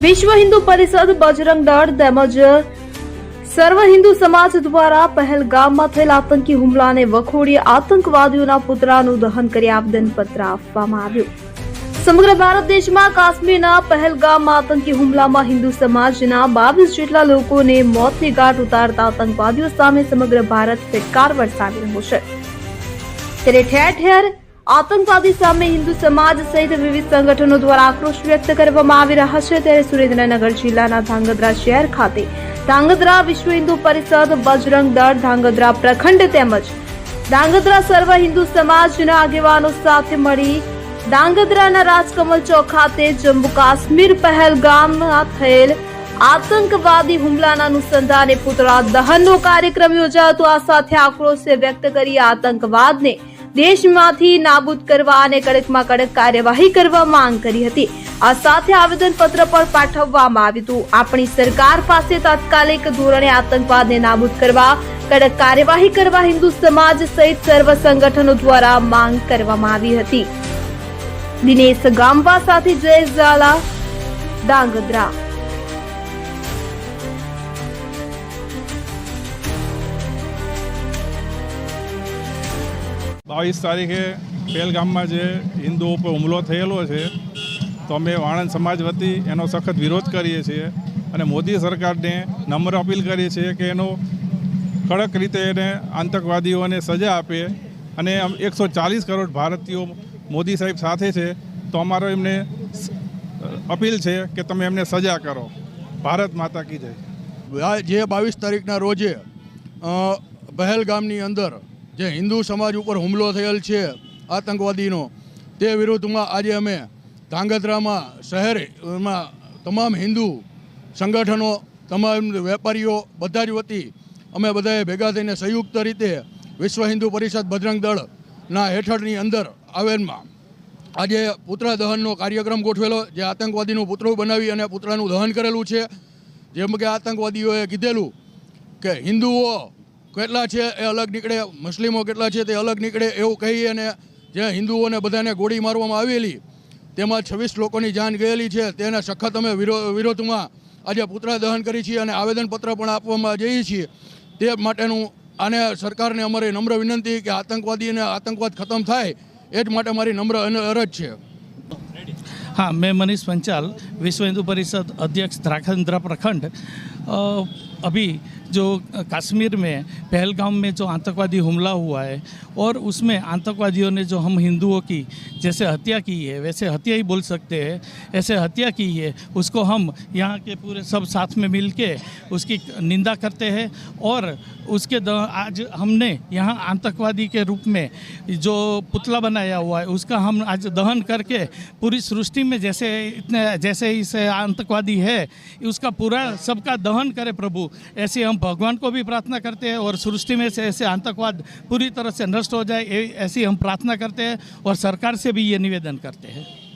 વિશ્વ હિન્દુ પરિષદ બજરંગ દળ તેમજ સર્વ હિન્દુ સમાજ દ્વારા પહેલગામમાં થયેલ આતંકી હુમલાને વખોડી આતંકવાદીઓના પુતળાનું દહન કરી આવેદનપત્ર આપવામાં આવ્યું. સમગ્ર ભારત દેશમાં કાશ્મીરના પહેલગામમાં આતંકી હુમલામાં હિન્દુ સમાજના બાવીસ જેટલા લોકોને મોતની ઘાટ ઉતારતા આતંકવાદીઓ સામે સમગ્ર ભારત ફેટકાર વરસાવી રહ્યો છે. ત્યારે ઠેર ઠેર આતંકવાદી સામે હિન્દુ સમાજ સહિત વિવિધ સંગઠનો દ્વારા આક્રોશ વ્યક્ત કરવામાં આવી રહ્યા છે. ત્યારે સુરેન્દ્રનગર જિલ્લાના ધાંગધ્રા શહેર ખાતે ધાંગધ્રા વિશ્વ હિન્દુ પરિષદ બજરંગ દળ ધાંગધ્રા પ્રખંડ તેમજ ધાંગધ્રા સર્વ હિન્દુ સમાજના આગેવાનો સાથે મળી ધાંગધ્રાના રાજકમલ ચોક ખાતે જમ્મુ કાશ્મીર પહેલગામમાં થયેલ આતંકવાદી હુમલાના અનુસંધાને પુતળા દહનનો કાર્યક્રમ યોજાયો હતો. આ સાથે આક્રોશ વ્યક્ત કરી આતંકવાદને દેશમાંથી નાબૂદ કરવા અને કડકમાં કડક કાર્યવાહી કરવા માંગ કરી હતી. આ સાથે આવેદન પત્ર પણ પાઠવવામાં આવ્યું હતું. આપણી સરકાર પાસે તાત્કાલિક ધોરણે આતંકવાદને નાબૂદ કરવા, કડક કાર્યવાહી કરવા હિન્દુ સમાજ સહિત સર્વ સંગઠનો દ્વારા માંગ કરવામાં આવી હતી. દિનેશ ગામવા સાથે જય ઝાલા ડાંગદ્રા બાવીસ તારીખે પહેલગામમાં જે હિન્દુઓ ઉપર હુમલો થયેલો છે, તો અમે વાણંદ સમાજ વતી એનો સખત વિરોધ કરીએ છીએ અને મોદી સરકારને નમ્ર અપીલ કરીએ છીએ કે એનો કડક રીતે એને આતંકવાદીઓને સજા આપે અને એકસો ચાલીસ કરોડ ભારતીયો મોદી સાહેબ સાથે છે, તો અમારો એમને અપીલ છે કે તમે એમને સજા કરો. ભારત માતા કી જય. જે બાવીસ તારીખના રોજે પહેલગામની અંદર જે હિન્દુ સમાજ ઉપર હુમલો થયેલ છે, આતંકવાદીનો, તે વિરુદ્ધમાં આજે અમે ધાંગધ્રામાં શહેરમાં તમામ હિન્દુ સંગઠનો, તમામ વેપારીઓ, બધા જ વતી અમે બધાએ ભેગા થઈને સંયુક્ત રીતે વિશ્વ હિન્દુ પરિષદ બજરંગ દળના હેઠળની અંદર આવેલમાં આજે પુત્ર દહનનો કાર્યક્રમ ગોઠવેલો, જે આતંકવાદીનું પુતળું બનાવી અને પુતળાનું દહન કરેલું છે. જેમ કે આતંકવાદીઓએ કીધેલું કે હિન્દુઓ કેટલા છે એ અલગ નીકળે, મુસ્લિમો કેટલા છે તે અલગ નીકળે એવું કહી અને જે હિન્દુઓને બધાને ગોળી મારવામાં આવેલી, તેમાં છવ્વીસ લોકોની જાન ગયેલી છે, તેના સખત અમે વિરોધમાં આજે પુતળા દહન કરી છીએ અને આવેદનપત્ર પણ આપવામાં જઈએ છીએ. તે માટેનું આને સરકારને અમારી નમ્ર વિનંતી કે આતંકવાદીને આતંકવાદ ખતમ થાય, એ જ માટે મારી નમ્ર અરજ છે. હા, મેં મનીષ પંચાલ વિશ્વ હિન્દુ પરિષદ અધ્યક્ષ ધ્રાખંદ્રા પ્રખંડ अभी जो कश्मीर में, पहलगाम में जो आतंकवादी हमला हुआ है और उसमें आतंकवादियों ने जो हम हिंदुओं की जैसे हत्या की है, वैसे हत्या ही बोल सकते हैं, ऐसे हत्या की है, उसको हम यहाँ के पूरे सब साथ में मिल के उसकी निंदा करते हैं और उसके आज हमने यहाँ आतंकवादी के रूप में जो पुतला बनाया हुआ है, उसका हम आज दहन करके पूरी सृष्टि में जैसे इतने, जैसे इस आतंकवादी है, उसका पूरा सबका दहन करे प्रभु। ऐसे हम भगवान को भी प्रार्थना करते हैं और सृष्टि में से ऐसे आतंकवाद पूरी तरह से नष्ट हो जाए ए- ऐसी हम प्रार्थना करते हैं और सरकार से भी ये निवेदन करते हैं